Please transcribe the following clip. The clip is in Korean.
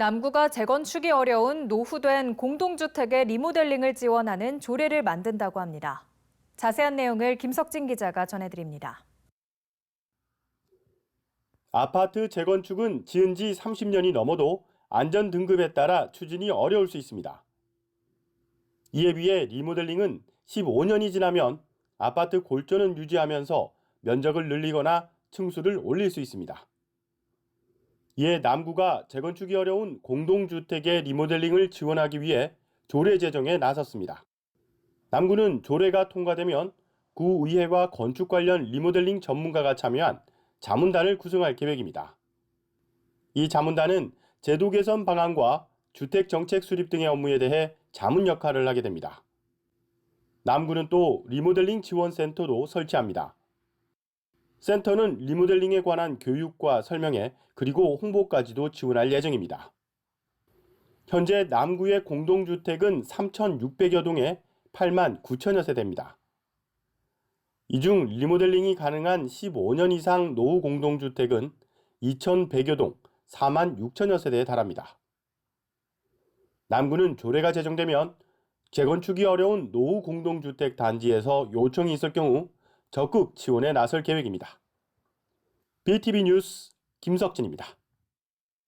남구가 재건축이 어려운 노후된 공동주택의 리모델링을 지원하는 조례를 만든다고 합니다. 자세한 내용을 김석진 기자가 전해드립니다. 아파트 재건축은 지은 지 30년이 넘어도 안전 등급에 따라 추진이 어려울 수 있습니다. 이에 비해 리모델링은 15년이 지나면 아파트 골조는 유지하면서 면적을 늘리거나 층수를 올릴 수 있습니다. 이에 남구가 재건축이 어려운 공동주택의 리모델링을 지원하기 위해 조례 제정에 나섰습니다. 남구는 조례가 통과되면 구의회와 건축 관련 리모델링 전문가가 참여한 자문단을 구성할 계획입니다. 이 자문단은 제도 개선 방안과 주택 정책 수립 등의 업무에 대해 자문 역할을 하게 됩니다. 남구는 또 리모델링 지원센터도 설치합니다. 센터는 리모델링에 관한 교육과 설명회 그리고 홍보까지도 지원할 예정입니다. 현재 남구의 공동주택은 3,600여 동에 8만 9천여 세대입니다. 이 중 리모델링이 가능한 15년 이상 노후 공동주택은 2,100여 동 4만 6천여 세대에 달합니다. 남구는 조례가 제정되면 재건축이 어려운 노후 공동주택 단지에서 요청이 있을 경우 적극 지원에 나설 계획입니다. BTV 뉴스 김석진입니다.